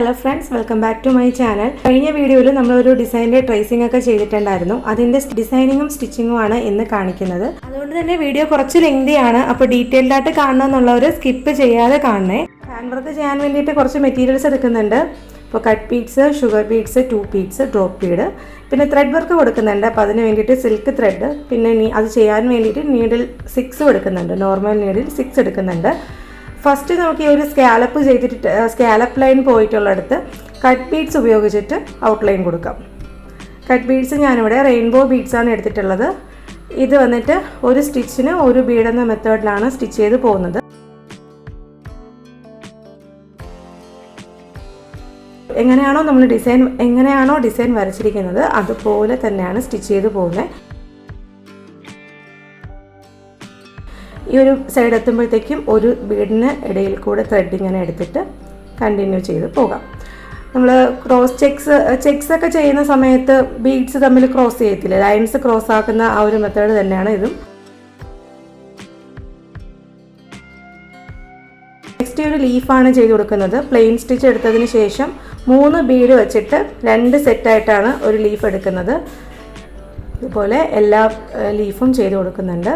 Hello friends welcome back to my channel കഴിഞ്ഞ വീഡിയോയിൽ നമ്മളൊരു ഡിസൈനിന്റെ ട്രേസിംഗ് ഒക്കെ ചെയ്തിട്ടുണ്ടായിരുന്നു. അതിന്റെ ഡിസൈനിങ്ങും സ്റ്റിച്ചിങ്ങും ആണ് ഇന്ന് കാണിക്കുന്നത്. അതുകൊണ്ട് തന്നെ വീഡിയോ കുറച്ച് ലെങ്തിയാണ് അപ്പോൾ ഡീറ്റെയിൽഡ് ആയിട്ട് കാണണമെന്നുള്ളവർ സ്കിപ്പ് ചെയ്യാതെ കാണണേ. ഹാൻഡ് വർക്ക് ചെയ്യാൻ വേണ്ടിയിട്ട് കുറച്ച് മെറ്റീരിയൽസ് എടുക്കുന്നുണ്ട്. ഇപ്പോൾ cut beads sugar beads tube beads drop bead പിന്നെ ത്രെഡ് വർക്ക് കൊടുക്കുന്നുണ്ട്. അപ്പോൾ അതിന് വേണ്ടിയിട്ട് സിൽക്ക് ത്രെഡ് പിന്നെ അത് ചെയ്യാൻ വേണ്ടിയിട്ട് നീഡിൽ സിക്സ് കൊടുക്കുന്നുണ്ട്. നോർമൽ നീഡിൽ സിക്സ് എടുക്കുന്നുണ്ട്. ഫസ്റ്റ് നമുക്ക് ഈ ഒരു സ്കാലപ്പ് ചെയ്തിട്ട് സ്കാലപ്പ് ലൈൻ പോയിട്ടുള്ളടത്ത് കട്ട് ബീഡ്സ് ഉപയോഗിച്ചിട്ട് ഔട്ട്ലൈൻ കൊടുക്കാം. കട്ട് ബീഡ്സ് ഞാനിവിടെ റെയിൻബോ ബീഡ്സ് ആണ് എടുത്തിട്ടുള്ളത്. ഇത് വന്നിട്ട് ഒരു സ്റ്റിച്ചിന് ഒരു ബീഡ് എന്ന മെത്തേഡിലാണ് സ്റ്റിച്ച് ചെയ്ത് പോകുന്നത്. എങ്ങനെയാണോ നമ്മൾ ഡിസൈൻ എങ്ങനെയാണോ ഡിസൈൻ വരച്ചിരിക്കുന്നത് അതുപോലെ തന്നെയാണ് സ്റ്റിച്ച് ചെയ്ത് പോകുന്നത്. ഈ ഒരു സൈഡ് എത്തുമ്പോഴത്തേക്കും ഒരു ബീഡിന് ഇടയിൽ കൂടെ ത്രെഡ് ഇങ്ങനെ എടുത്തിട്ട് കണ്ടിന്യൂ ചെയ്ത് പോകാം. നമ്മൾ ക്രോസ് ചെക്സ് ചെക്സ് ഒക്കെ ചെയ്യുന്ന സമയത്ത് ബീഡ്സ് തമ്മിൽ ക്രോസ് ചെയ്യത്തില്ല. ലൈൻസ് ക്രോസ് ആക്കുന്ന ആ ഒരു മെത്തേഡ് തന്നെയാണ് ഇതും. നെക്സ്റ്റ് ഒരു ലീഫാണ് ചെയ്ത് കൊടുക്കുന്നത്. പ്ലെയിൻ സ്റ്റിച്ച് എടുത്തതിന് ശേഷം മൂന്ന് ബീഡ് വെച്ചിട്ട് രണ്ട് സെറ്റായിട്ടാണ് ഒരു ലീഫ് എടുക്കുന്നത്. ഇതുപോലെ എല്ലാ ലീഫും ചെയ്ത് കൊടുക്കുന്നുണ്ട്.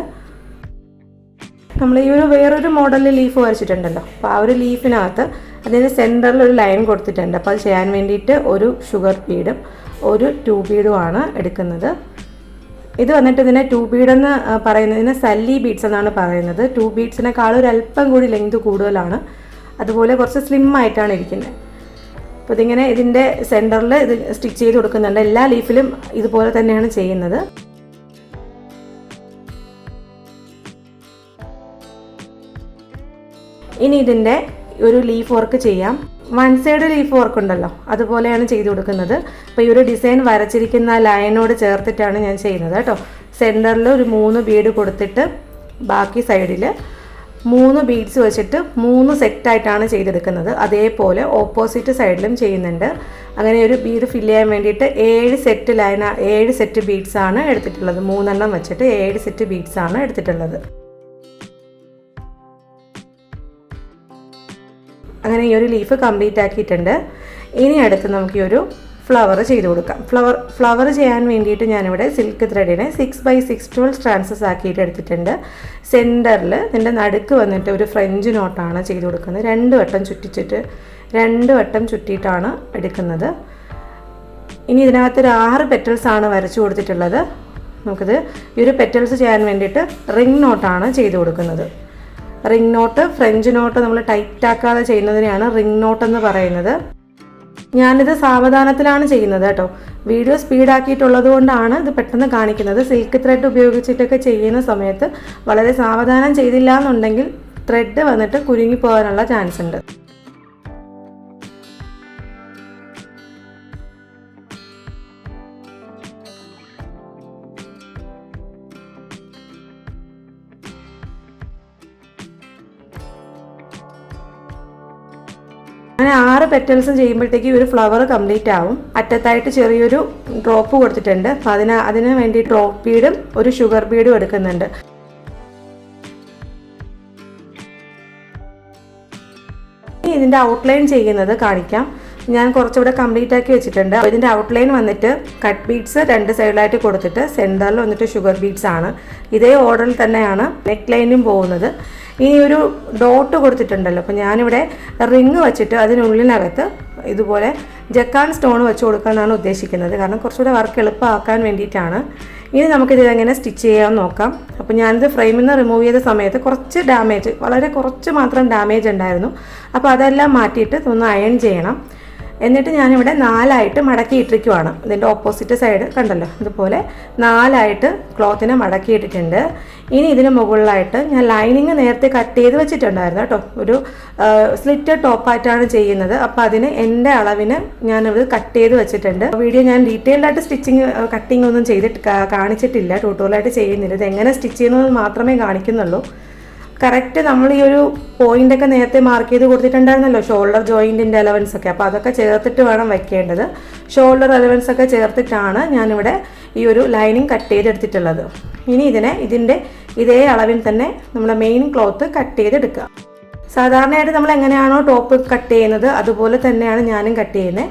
നമ്മൾ ഈ ഒരു വേറൊരു മോഡലിൽ ലീഫ് വരച്ചിട്ടുണ്ടല്ലോ. അപ്പോൾ ആ ഒരു ലീഫിനകത്ത് അതിന് സെന്ററിൽ ഒരു ലൈൻ കൊടുത്തിട്ടുണ്ട്. അപ്പോൾ അത് ചെയ്യാൻ വേണ്ടിയിട്ട് ഒരു ഷുഗർ പീഡും ഒരു ടൂ ബീഡുമാണ് എടുക്കുന്നത്. ഇത് വന്നിട്ട് ഇതിനെ ടൂ ബീഡ് എന്ന് പറയുന്നതിന് സല്ലി ബീഡ്സ് എന്നാണ് പറയുന്നത്. ടൂ ബീഡ്സിനേക്കാൾ ഒരു അല്പം കൂടി ലെങ്ത് കൂടുതലാണ്. അതുപോലെ കുറച്ച് സ്ലിം ആയിട്ടാണ് ഇരിക്കുന്നത് അപ്പോൾ ഇതിങ്ങനെ ഇതിന്റെ സെന്ററിൽ ഇത് സ്റ്റിച്ച് ചെയ്ത് കൊടുക്കുന്നുണ്ട്. എല്ലാ ലീഫിലും ഇതുപോലെ തന്നെയാണ് ചെയ്യുന്നത്. ഇനി ഇതിന്റെ ഒരു ലീഫ് വർക്ക് ചെയ്യാം. വൺ സൈഡ് ലീഫ് വർക്ക് ഉണ്ടല്ലോ അതുപോലെയാണ് ചെയ്തു കൊടുക്കുന്നത്. അപ്പോൾ ഈ ഒരു ഡിസൈൻ വരച്ചിരിക്കുന്ന ലൈനോട് ചേർത്തിട്ടാണ് ഞാൻ ചെയ്യുന്നത് കേട്ടോ. സെന്ററിൽ ഒരു മൂന്ന് ബീഡ് കൊടുത്തിട്ട് ബാക്കി സൈഡിൽ മൂന്ന് ബീഡ്സ് വെച്ചിട്ട് മൂന്ന് സെറ്റായിട്ടാണ് ചെയ്തെടുക്കുന്നത്. അതേപോലെ ഓപ്പോസിറ്റ് സൈഡിലും ചെയ്യുന്നുണ്ട്. അങ്ങനെ ഒരു ബീഡ് ഫില്ല് ചെയ്യാൻ വേണ്ടിയിട്ട് ഏഴ് സെറ്റ് ലൈന ഏഴ് സെറ്റ് ബീഡ്സാണ് എടുത്തിട്ടുള്ളത്. മൂന്നെണ്ണം വെച്ചിട്ട് ഏഴ് സെറ്റ് ബീഡ്സാണ് എടുത്തിട്ടുള്ളത്. അങ്ങനെ ഈ ഒരു ലീഫ് കംപ്ലീറ്റ് ആക്കിയിട്ടുണ്ട്. ഇനി അടുത്ത് നമുക്ക് ഈ ഒരു ഫ്ലവർ ചെയ്ത് കൊടുക്കാം. ഫ്ലവർ ഫ്ലവർ ചെയ്യാൻ വേണ്ടിയിട്ട് ഞാനിവിടെ silk ത്രെഡിനെ six by six twelve strands ആക്കിയിട്ട് എടുത്തിട്ടുണ്ട്. സെന്ററിൽ ഇതിന്റെ നടുക്ക് വന്നിട്ട് ഒരു ഫ്രഞ്ച് നോട്ടാണ് ചെയ്ത് കൊടുക്കുന്നത്. രണ്ട് വട്ടം ചുറ്റിച്ചിട്ട് രണ്ട് വട്ടം ചുറ്റിയിട്ടാണ് എടുക്കുന്നത്. ഇനി ഇതിനകത്ത് ഒരു ആറ് പെറ്റൽസ് ആണ് വരച്ചു കൊടുത്തിട്ടുള്ളത്. നമുക്കിത് ഈ ഒരു പെറ്റൽസ് ചെയ്യാൻ വേണ്ടിയിട്ട് റിംഗ് നോട്ടാണ് ചെയ്ത് കൊടുക്കുന്നത്. റിംഗ് നോട്ട് ഫ്രഞ്ച് നോട്ട് നമ്മൾ ടൈറ്റ് ആക്കാതെ ചെയ്യുന്നതിനെയാണ് റിംഗ് നോട്ട് എന്ന് പറയുന്നത്. ഞാനിത് സാവധാനത്തിലാണ് ചെയ്യുന്നത് കേട്ടോ. വീഡിയോ സ്പീഡാക്കിയിട്ടുള്ളത് കൊണ്ടാണ് ഇത് പെട്ടെന്ന് കാണിക്കുന്നത്. സിൽക്ക് ത്രെഡ് ഉപയോഗിച്ചിട്ടൊക്കെ ചെയ്യുന്ന സമയത്ത് വളരെ സാവധാനം ചെയ്തില്ല എന്നുണ്ടെങ്കിൽ ത്രെഡ് വന്നിട്ട് കുരുങ്ങി പോകാനുള്ള ചാൻസ് ഉണ്ട്. ആറ് പെറ്റൽസും ചെയ്യുമ്പോഴത്തേക്ക് ഒരു ഫ്ലവർ കംപ്ലീറ്റ് ആവും. അറ്റത്തായിട്ട് ചെറിയൊരു ഡ്രോപ്പ് കൊടുത്തിട്ടുണ്ട്. അപ്പം അതിന് അതിന് വേണ്ടി ഡ്രോപ്പ് ബീഡും ഒരു ഷുഗർ ബീഡും എടുക്കുന്നുണ്ട്. ഇതിന്റെ ഔട്ട്ലൈൻ ചെയ്യുന്നത് കാണിക്കാം. ഞാൻ കുറച്ചുകൂടെ കംപ്ലീറ്റ് ആക്കി വെച്ചിട്ടുണ്ട്. ഇതിന്റെ ഔട്ട്ലൈൻ വന്നിട്ട് കട്ട് ബീഡ്സ് രണ്ട് സൈഡിലായിട്ട് കൊടുത്തിട്ട് സെന്ററിൽ വന്നിട്ട് ഷുഗർ ബീഡ്സ് ആണ്. ഇതേ ഓർഡറിൽ തന്നെയാണ് നെക്ക് ലൈനും പോകുന്നത്. ഇനി ഒരു ഡോട്ട് കൊടുത്തിട്ടുണ്ടല്ലോ. അപ്പോൾ ഞാനിവിടെ റിങ് വെച്ചിട്ട് അതിനുള്ളിനകത്ത് ഇതുപോലെ ജക്കാൻ സ്റ്റോൺ വെച്ച് കൊടുക്കാനാണ് ഉദ്ദേശിക്കുന്നത്. കാരണം കുറച്ചുകൂടെ വർക്ക് എളുപ്പമാക്കാൻ വേണ്ടിയിട്ടാണ്. ഇനി നമുക്കിത് എങ്ങനെ സ്റ്റിച്ച് ചെയ്യാമെന്ന് നോക്കാം. അപ്പോൾ ഞാനിത് ഫ്രെയിമിൽ നിന്ന് റിമൂവ് ചെയ്ത സമയത്ത് കുറച്ച് ഡാമേജ് വളരെ കുറച്ച് മാത്രം ഡാമേജ് ഉണ്ടായിരുന്നു. അപ്പോൾ അതെല്ലാം മാറ്റിയിട്ട് ഒന്ന് അയൺ ചെയ്യണം. എന്നിട്ട് ഞാനിവിടെ നാലായിട്ട് മടക്കിയിട്ടിരിക്കുവാണ്. ഇതിന്റെ ഓപ്പോസിറ്റ് സൈഡ് കണ്ടല്ലോ? ഇതുപോലെ നാലായിട്ട് ക്ലോത്തിനെ മടക്കിയിട്ടിട്ടുണ്ട്. ഇനി ഇതിന് മുകളിലായിട്ട് ഞാൻ ലൈനിങ് നേരത്തെ കട്ട് ചെയ്ത് വെച്ചിട്ടുണ്ടായിരുന്നു കേട്ടോ. ഒരു സ്ലിറ്റ് ടോപ്പായിട്ടാണ് ചെയ്യുന്നത്. അപ്പോൾ അതിന് എന്റെ അളവിന് ഞാനത് കട്ട് ചെയ്ത് വെച്ചിട്ടുണ്ട്. വീഡിയോ ഞാൻ ഡീറ്റെയിൽഡ് ആയിട്ട് സ്റ്റിച്ചിങ് കട്ടിങ് ഒന്നും ചെയ്തിട്ട് കാണിച്ചിട്ടില്ല. ട്യൂട്ടോറിയലായിട്ട് ചെയ്യുന്നില്ല. ഇത് എങ്ങനെ സ്റ്റിച്ച് ചെയ്യുന്നത് മാത്രമേ കാണിക്കുന്നുള്ളൂ. കറക്റ്റ് നമ്മൾ ഈ ഒരു പോയിന്റ് ഒക്കെ നേരത്തെ മാർക്ക് ചെയ്ത് കൊടുത്തിട്ടുണ്ടായിരുന്നല്ലോ ഷോൾഡർ ജോയിന്റിന്റെ അലവൻസ് ഒക്കെ. അപ്പോൾ അതൊക്കെ ചേർത്തിട്ട് വേണം വെക്കേണ്ടത്. ഷോൾഡർ അലവൻസ് ഒക്കെ ചേർത്തിട്ടാണ് ഞാനിവിടെ ഈ ഒരു ലൈനിങ് കട്ട് ചെയ്തെടുത്തിട്ടുള്ളത്. ഇനി ഇതിനെ ഇതിന്റെ ഇതേ അളവിൽ തന്നെ നമ്മുടെ മെയിൻ ക്ലോത്ത് കട്ട് ചെയ്തെടുക്കുക. സാധാരണയായിട്ട് നമ്മൾ എങ്ങനെയാണോ ടോപ്പ് കട്ട് ചെയ്യുന്നത് അതുപോലെ തന്നെയാണ് ഞാനും കട്ട് ചെയ്യുന്നത്.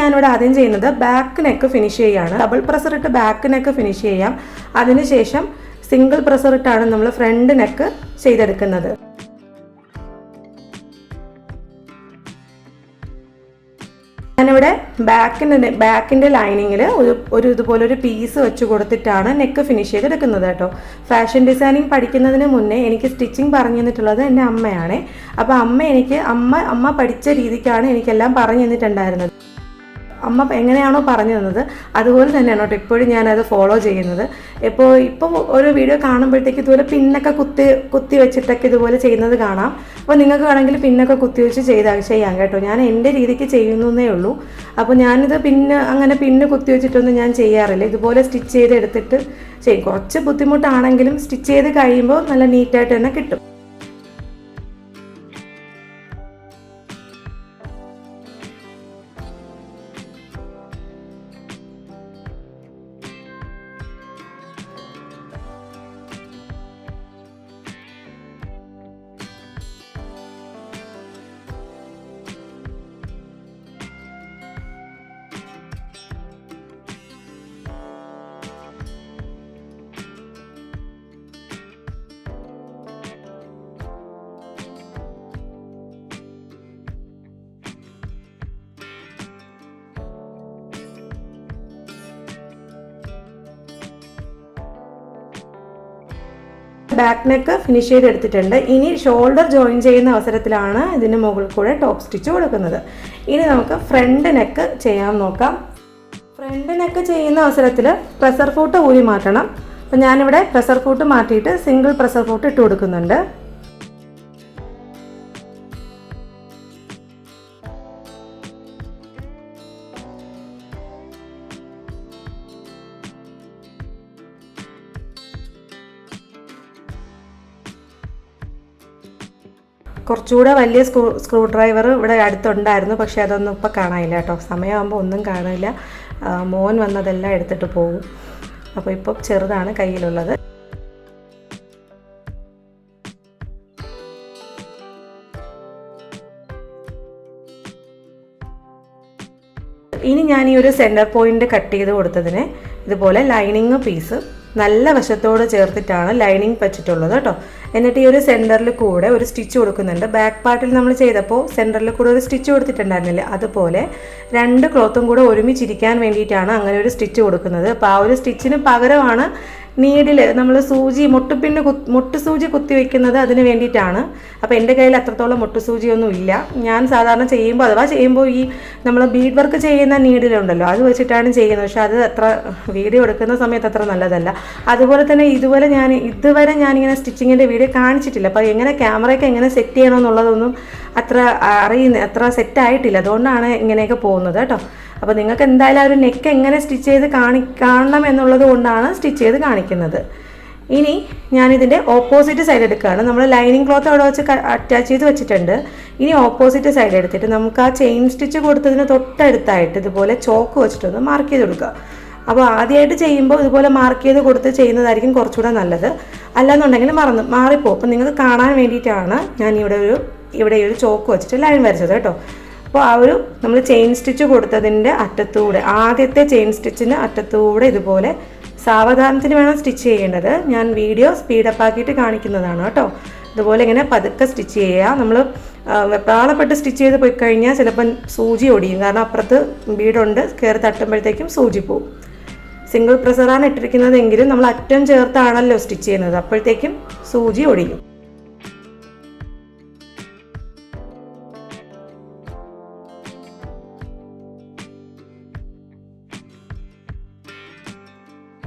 ഞാനിവിടെ ആദ്യം ചെയ്യുന്നത് ബാക്ക് നെക്ക് ഫിനിഷ് ചെയ്യുകയാണ് ഡബിൾ പ്രസർ ഇട്ട് ബാക്ക് നെക്ക് ഫിനിഷ് ചെയ്യാം. അതിനുശേഷം സിംഗിൾ പ്രസർ ഇട്ടാണ് നമ്മൾ ഫ്രണ്ട് നെക്ക് ചെയ്തെടുക്കുന്നത്. ഞാനിവിടെ ബാക്കിന്റെ ബാക്കിന്റെ ലൈനിങ്ങിൽ ഒരു ഒരു ഇതുപോലെ ഒരു പീസ് വെച്ച് കൊടുത്തിട്ടാണ് നെക്ക് ഫിനിഷ് ചെയ്തെടുക്കുന്നത് കേട്ടോ. ഫാഷൻ ഡിസൈനിങ് പഠിക്കുന്നതിന് മുന്നേ എനിക്ക് സ്റ്റിച്ചിങ് പറഞ്ഞു തന്നിട്ടുള്ളത് എന്റെ അമ്മയാണേ. അപ്പോൾ അമ്മ എനിക്ക് അമ്മ അമ്മ പഠിച്ച രീതിക്കാണ് എനിക്കെല്ലാം പറഞ്ഞു തന്നിട്ടുണ്ടായിരുന്നത്. അമ്മ എങ്ങനെയാണോ പറഞ്ഞു തന്നത് അതുപോലെ തന്നെയാണ് കേട്ടോ ഇപ്പോഴും ഞാനത് ഫോളോ ചെയ്യുന്നത്. ഇപ്പോൾ ഇപ്പോൾ ഒരു വീഡിയോ കാണുമ്പോഴത്തേക്ക് ഇതുപോലെ പിന്നൊക്കെ കുത്തി കുത്തി വെച്ചിട്ടൊക്കെ ഇതുപോലെ ചെയ്യുന്നത് കാണാം. അപ്പോൾ നിങ്ങൾക്ക് വേണമെങ്കിൽ പിന്നൊക്കെ കുത്തി വെച്ച് ചെയ്താൽ ചെയ്യാം കേട്ടോ. ഞാൻ എന്റെ രീതിക്ക് ചെയ്യുന്നേ ഉള്ളൂ. അപ്പോൾ ഞാനിത് പിന്നെ അങ്ങനെ പിന്നെ കുത്തി വെച്ചിട്ടൊന്നും ഞാൻ ചെയ്യാറില്ല. ഇതുപോലെ സ്റ്റിച്ച് ചെയ്ത് എടുത്തിട്ട് ചെയ്യും. കുറച്ച് ബുദ്ധിമുട്ടാണെങ്കിലും സ്റ്റിച്ച് ചെയ്ത് കഴിയുമ്പോൾ നല്ല നീറ്റായിട്ട് തന്നെ കിട്ടും. ബാക്ക് നെക്ക് ഫിനിഷ് ചെയ്ത് എടുത്തിട്ടുണ്ട് ഇനി ഷോൾഡർ ജോയിൻ ചെയ്യുന്ന അവസരത്തിലാണ് ഇതിന് മുകളിൽ കൂടെ ടോപ്പ് സ്റ്റിച്ച് കൊടുക്കുന്നത്. ഇനി നമുക്ക് ഫ്രണ്ട് നെക്ക് ചെയ്യാൻ നോക്കാം. ഫ്രണ്ട് നെക്ക് ചെയ്യുന്ന അവസരത്തിൽ പ്രസർ ഫൂട്ട് ഊരി മാറ്റണം. അപ്പം ഞാനിവിടെ പ്രസർ ഫൂട്ട് മാറ്റിയിട്ട് സിംഗിൾ പ്രസർ ഫൂട്ട് ഇട്ട് കൊടുക്കുന്നുണ്ട്. കുറച്ചുകൂടെ വലിയ സ്ക്രൂ സ്ക്രൂ ഡ്രൈവർ ഇവിടെ അടുത്തുണ്ടായിരുന്നു പക്ഷെ അതൊന്നും ഇപ്പോൾ കാണാനില്ല കേട്ടോ. സമയമാകുമ്പോൾ ഒന്നും കാണില്ല മോൻ വന്നതെല്ലാം എടുത്തിട്ട് പോകും. അപ്പോൾ ഇപ്പോൾ ചെറുതാണ് കയ്യിലുള്ളത്. ഇനി ഞാൻ ഈ ഒരു സെന്റർ പോയിന്റ് കട്ട് ചെയ്ത് കൊടുത്തതിന് ഇതുപോലെ ലൈനിങ് പീസ് നല്ല വശത്തോട് ചേർത്തിട്ടാണ് ലൈനിങ് വെച്ചിട്ടുള്ളത് കേട്ടോ. എന്നിട്ട് ഈ ഒരു സെന്ററിൽ കൂടെ ഒരു സ്റ്റിച്ച് കൊടുക്കുന്നുണ്ട്. ബാക്ക് പാർട്ടിൽ നമ്മൾ ചെയ്തപ്പോൾ സെന്ററിൽ കൂടെ ഒരു സ്റ്റിച്ച് കൊടുത്തിട്ടുണ്ടായിരുന്നില്ലേ. അതുപോലെ രണ്ട് ക്ലോത്തും കൂടെ ഒരുമിച്ചിരിക്കാൻ വേണ്ടിയിട്ടാണ് അങ്ങനെ ഒരു സ്റ്റിച്ച് കൊടുക്കുന്നത്. അപ്പോൾ ആ ഒരു സ്റ്റിച്ചിന് പകരമാണ് നീഡിൽ നമ്മൾ സൂചി മുട്ടുപിന്ന് മുട്ട് സൂചി കുത്തി വെക്കുന്നത് അതിന് വേണ്ടിയിട്ടാണ്. അപ്പോൾ എന്റെ കയ്യിൽ അത്രത്തോളം മുട്ട് സൂചിയൊന്നും ഇല്ല. ഞാൻ സാധാരണ ചെയ്യുമ്പോൾ അഥവാ ചെയ്യുമ്പോൾ ഈ നമ്മൾ ബീഡ് വർക്ക് ചെയ്യുന്ന നീഡിലുണ്ടല്ലോ അത് വെച്ചിട്ടാണ് ചെയ്യുന്നത്. പക്ഷെ അത് അത്ര വീഡിയോ എടുക്കുന്ന സമയത്ത് അത്ര നല്ലതല്ല. അതുപോലെ തന്നെ ഇതുപോലെ ഞാൻ ഇതുവരെ ഞാനിങ്ങനെ സ്റ്റിച്ചിങ്ങിന്റെ വീഡിയോ കാണിച്ചിട്ടില്ല. അപ്പോൾ എങ്ങനെ ക്യാമറയൊക്കെ എങ്ങനെ സെറ്റ് ചെയ്യണമെന്നുള്ളതൊന്നും അത്ര അറിയുന്ന അത്ര സെറ്റായിട്ടില്ല. അതുകൊണ്ടാണ് ഇങ്ങനെയൊക്കെ പോകുന്നത് കേട്ടോ. അപ്പോൾ നിങ്ങൾക്ക് എന്തായാലും ആ ഒരു നെക്ക് എങ്ങനെ സ്റ്റിച്ച് ചെയ്ത് കാണി കാണണം എന്നുള്ളത് കൊണ്ടാണ് സ്റ്റിച്ച് ചെയ്ത് കാണിക്കുന്നത്. ഇനി ഞാനിതിന്റെ ഓപ്പോസിറ്റ് സൈഡ് എടുക്കുകയാണ്. നമ്മൾ ലൈനിങ് ക്ലോത്ത് അവിടെ വെച്ച് അറ്റാച്ച് ചെയ്ത് വെച്ചിട്ടുണ്ട്. ഇനി ഓപ്പോസിറ്റ് സൈഡ് എടുത്തിട്ട് നമുക്ക് ആ ചെയിൻ സ്റ്റിച്ച് കൊടുത്തതിന് തൊട്ടടുത്തായിട്ട് ഇതുപോലെ ചോക്ക് വെച്ചിട്ടൊന്ന് മാർക്ക് ചെയ്ത് കൊടുക്കുക. അപ്പോൾ ആദ്യമായിട്ട് ചെയ്യുമ്പോൾ ഇതുപോലെ മാർക്ക് ചെയ്ത് കൊടുത്ത് ചെയ്യുന്നതായിരിക്കും കുറച്ചുകൂടെ നല്ലത്. അല്ലാന്നുണ്ടെങ്കിൽ മറന്ന് മാറിപ്പോകും അപ്പം നിങ്ങൾക്ക് കാണാൻ വേണ്ടിയിട്ടാണ് ഞാൻ ഇവിടെ ഒരു ഇവിടെ ഒരു ചോക്ക് വെച്ചിട്ട് ലൈൻ വരച്ചത് കേട്ടോ. അപ്പോൾ ആ ഒരു നമ്മൾ ചെയിൻ സ്റ്റിച്ച് കൊടുത്തതിന്റെ അറ്റത്തൂടെ ആദ്യത്തെ ചെയിൻ സ്റ്റിച്ചിന്റെ അറ്റത്തൂടെ ഇതുപോലെ സാവധാനത്തിന് വേണം സ്റ്റിച്ച് ചെയ്യേണ്ടത്. ഞാൻ വീഡിയോ സ്പീഡപ്പ് ആക്കിയിട്ട് കാണിക്കുന്നതാണ് കേട്ടോ. ഇതുപോലെ ഇങ്ങനെ പതുക്കെ സ്റ്റിച്ച് ചെയ്യുക. നമ്മൾ വെപ്രാളപ്പെട്ട് സ്റ്റിച്ച് ചെയ്ത് പോയി കഴിഞ്ഞാൽ ചിലപ്പം സൂചി ഒടിയും. കാരണം അപ്പുറത്ത് ബീഡുണ്ട് കയറി തട്ടുമ്പോഴത്തേക്കും സൂചി പോവും. സിംഗിൾ പ്രസറാണ് ഇട്ടിരിക്കുന്നതെങ്കിലും നമ്മൾ അറ്റം ചേർത്താണല്ലോ സ്റ്റിച്ച് ചെയ്യുന്നത്. അപ്പോഴത്തേക്കും സൂചി ഒടിയും.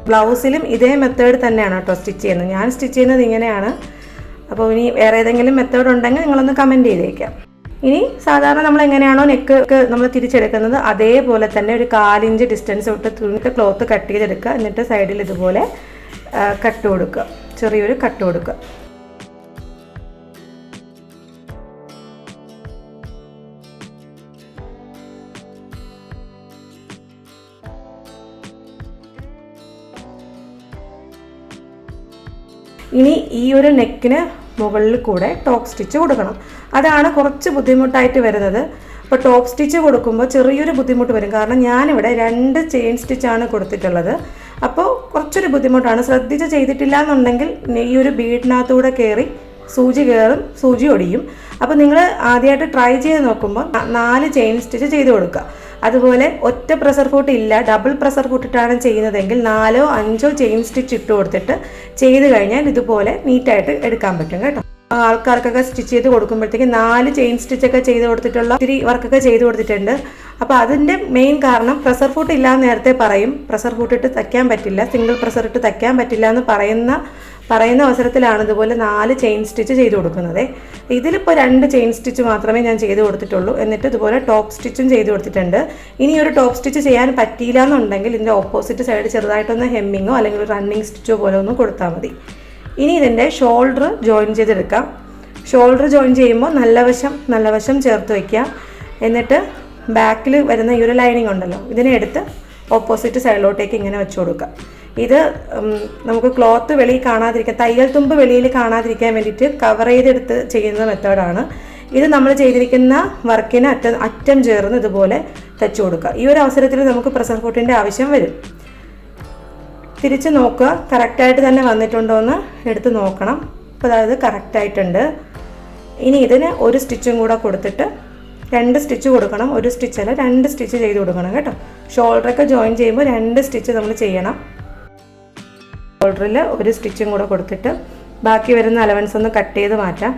ബ്ലൗസിലും ഇതേ മെത്തേഡ് തന്നെയാണ് കേട്ടോ സ്റ്റിച്ച് ചെയ്യുന്നത്. ഞാൻ സ്റ്റിച്ച് ചെയ്യുന്നത് ഇങ്ങനെയാണ്. അപ്പോൾ ഇനി വേറെ ഏതെങ്കിലും മെത്തേഡ് ഉണ്ടെങ്കിൽ നിങ്ങളൊന്ന് കമന്റ് ചെയ്തേക്കാം. ഇനി സാധാരണ നമ്മൾ എങ്ങനെയാണോ നെക്ക് നമ്മൾ തിരിച്ചെടുക്കുന്നത് അതേപോലെ തന്നെ ഒരു കാലിഞ്ച് ഡിസ്റ്റൻസ് വിട്ട് തുണിട്ട് ക്ലോത്ത് കട്ട് ചെയ്തെടുക്കുക. എന്നിട്ട് സൈഡിൽ ഇതുപോലെ കട്ട് കൊടുക്കുക. ചെറിയൊരു കട്ട് കൊടുക്കുക. ഇനി ഈ ഒരു നെക്കിന് മുകളിൽ കൂടെ ടോപ്പ് സ്റ്റിച്ച് കൊടുക്കണം. അതാണ് കുറച്ച് ബുദ്ധിമുട്ടായിട്ട് വരുന്നത്. അപ്പോൾ ടോപ്പ് സ്റ്റിച്ച് കൊടുക്കുമ്പോൾ ചെറിയൊരു ബുദ്ധിമുട്ട് വരും. കാരണം ഞാനിവിടെ രണ്ട് ചെയിൻ സ്റ്റിച്ചാണ് കൊടുത്തിട്ടുള്ളത്. അപ്പോൾ കുറച്ചൊരു ബുദ്ധിമുട്ടാണ്. ശ്രദ്ധിച്ച് ചെയ്തിട്ടില്ല എന്നുണ്ടെങ്കിൽ ഈ ഒരു ബീഡിനകത്തൂടെ കയറി സൂചി കയറും സൂചി ഒടിയും. അപ്പോൾ നിങ്ങൾ ആദ്യമായിട്ട് ട്രൈ ചെയ്ത് നോക്കുമ്പോൾ നാല് ചെയിൻ സ്റ്റിച്ച് ചെയ്ത് കൊടുക്കുക. അതുപോലെ ഒറ്റ പ്രഷർ ഫുട്ട് ഇല്ല ഡബിൾ പ്രഷർ ഫുട്ടിട്ടാണ് ചെയ്യുന്നതെങ്കിൽ നാലോ അഞ്ചോ ചെയിൻ സ്റ്റിച്ച് ഇട്ട് കൊടുത്തിട്ട് ചെയ്ത് കഴിഞ്ഞാൽ ഇതുപോലെ നീറ്റായിട്ട് എടുക്കാൻ പറ്റും കേട്ടോ. ആൾക്കാർക്കൊക്കെ സ്റ്റിച്ച് ചെയ്ത് കൊടുക്കുമ്പോഴത്തേക്ക് നാല് ചെയിൻ സ്റ്റിച്ചൊക്കെ ചെയ്ത് കൊടുത്തിട്ടുള്ള ഒത്തിരി വർക്കൊക്കെ ചെയ്ത് കൊടുത്തിട്ടുണ്ട്. അപ്പോൾ അതിന്റെ മെയിൻ കാരണം പ്രഷർ ഫുട്ട് ഇല്ല നേരത്തെ പറയും. പ്രഷർ ഫുട്ടിട്ട് തയ്ക്കാൻ പറ്റില്ല സിംഗിൾ പ്രഷർ ഇട്ട് തയ്ക്കാൻ പറ്റില്ല എന്ന് പറയുന്ന പറയുന്ന അവസരത്തിലാണ് ഇതുപോലെ നാല് ചെയിൻ സ്റ്റിച്ച് ചെയ്ത് കൊടുക്കുന്നത്. ഇതിലിപ്പോൾ രണ്ട് ചെയിൻ സ്റ്റിച്ച് മാത്രമേ ഞാൻ ചെയ്ത് കൊടുത്തിട്ടുള്ളൂ. എന്നിട്ട് ഇതുപോലെ ടോപ്പ് സ്റ്റിച്ചും ചെയ്ത് കൊടുത്തിട്ടുണ്ട്. ഇനി ഒരു ടോപ്പ് സ്റ്റിച്ച് ചെയ്യാൻ പറ്റിയില്ല എന്നുണ്ടെങ്കിൽ ഇതിന്റെ ഓപ്പോസിറ്റ് സൈഡ് ചെറുതായിട്ടൊന്ന് ഹെമ്മിങ്ങോ അല്ലെങ്കിൽ ഒരു റണ്ണിങ് സ്റ്റിച്ചോ പോലെ ഒന്ന് കൊടുത്താൽ മതി. ഇനി ഇതിന്റെ ഷോൾഡർ ജോയിൻ ചെയ്തെടുക്കാം. ഷോൾഡർ ജോയിൻ ചെയ്യുമ്പോൾ നല്ല വശം നല്ല വശം ചേർത്ത് വയ്ക്കുക എന്നിട്ട് ബാക്കിൽ വരുന്ന ഈ ഒരു ലൈനിങ് ഉണ്ടല്ലോ ഇതിനെ എടുത്ത് ഓപ്പോസിറ്റ് സൈഡിലോട്ടേക്ക് ഇങ്ങനെ വെച്ച് കൊടുക്കുക. ഇത് നമുക്ക് ക്ലോത്ത് വെളിയിൽ കാണാതിരിക്കാൻ തയ്യൽ തുമ്പ് വെളിയിൽ കാണാതിരിക്കാൻ വേണ്ടിയിട്ട് കവർ ചെയ്തെടുത്ത് ചെയ്യുന്ന മെത്തേഡാണ് ഇത് നമ്മൾ ചെയ്തിരിക്കുന്ന വർക്കിന് അറ്റം അറ്റം ചേർന്ന് ഇതുപോലെ തച്ചു കൊടുക്കുക. ഈ ഒരു അവസരത്തിൽ നമുക്ക് പ്രസർ ഫുട്ടിന്റെ ആവശ്യം വരും. തിരിച്ച് നോക്കുക കറക്റ്റായിട്ട് തന്നെ വന്നിട്ടുണ്ടോ എന്ന് എടുത്ത് നോക്കണം. അപ്പോൾ അതായത് കറക്റ്റായിട്ടുണ്ട് ഇനി ഇതിന് ഒരു സ്റ്റിച്ചും കൂടെ കൊടുത്തിട്ട് രണ്ട് സ്റ്റിച്ച് കൊടുക്കണം. ഒരു സ്റ്റിച്ചല്ല രണ്ട് സ്റ്റിച്ച് ചെയ്ത് കൊടുക്കണം കേട്ടോ. ഷോൾഡറൊക്കെ ജോയിൻ ചെയ്യുമ്പോൾ രണ്ട് സ്റ്റിച്ച് നമ്മൾ ചെയ്യണം. ഷോൾഡറിൽ ഒരു സ്റ്റിച്ചും കൂടെ കൊടുത്തിട്ട് ബാക്കി വരുന്ന അലവൻസ് ഒന്ന് കട്ട് ചെയ്ത് മാറ്റാം.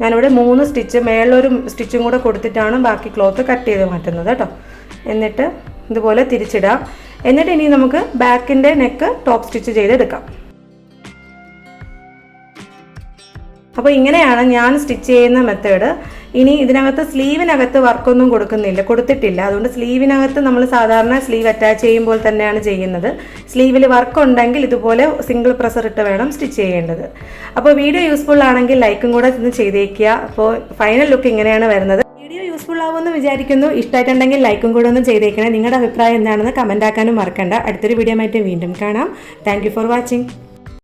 ഞാനിവിടെ മൂന്ന് സ്റ്റിച്ച് മേളിലൊരു സ്റ്റിച്ചും കൂടെ കൊടുത്തിട്ടാണ് ബാക്കി ക്ലോത്ത് കട്ട് ചെയ്ത് മാറ്റുന്നത് കേട്ടോ. എന്നിട്ട് ഇതുപോലെ തിരിച്ചിടാം. എന്നിട്ട് ഇനി നമുക്ക് ബാക്കിന്റെ നെക്ക് ടോപ്പ് സ്റ്റിച്ച് ചെയ്തെടുക്കാം. അപ്പോൾ ഇങ്ങനെയാണ് ഞാൻ സ്റ്റിച്ച് ചെയ്യുന്ന മെത്തേഡ് ഇനി ഇതിനകത്ത് സ്ലീവിനകത്ത് വർക്കൊന്നും കൊടുക്കുന്നില്ല കൊടുത്തിട്ടില്ല. അതുകൊണ്ട് സ്ലീവിനകത്ത് നമ്മൾ സാധാരണ സ്ലീവ് അറ്റാച്ച് ചെയ്യുമ്പോൾ തന്നെയാണ് ചെയ്യുന്നത്. സ്ലീവിൽ വർക്ക് ഉണ്ടെങ്കിൽ ഇതുപോലെ സിംഗിൾ പ്രസർ ഇട്ട് വേണം സ്റ്റിച്ച് ചെയ്യേണ്ടത്. അപ്പോൾ വീഡിയോ യൂസ്ഫുൾ ആണെങ്കിൽ ലൈക്കും കൂടെ ഇന്ന് ചെയ്തേക്കുക. അപ്പോൾ ഫൈനൽ ലുക്ക് ഇങ്ങനെയാണ് വരുന്നത്. വീഡിയോ യൂസ്ഫുൾ ആവുമെന്ന് വിചാരിക്കുന്നു. ഇഷ്ടമായിട്ടുണ്ടെങ്കിൽ ലൈക്കും കൂടെ ഒന്ന് ചെയ്തേക്കണേ. നിങ്ങളുടെ അഭിപ്രായം എന്താണെന്ന് കമന്റ് ആക്കാനും മറക്കണ്ട. അടുത്തൊരു വീഡിയോ ആയിട്ട് വീണ്ടും കാണാം. Thank for watching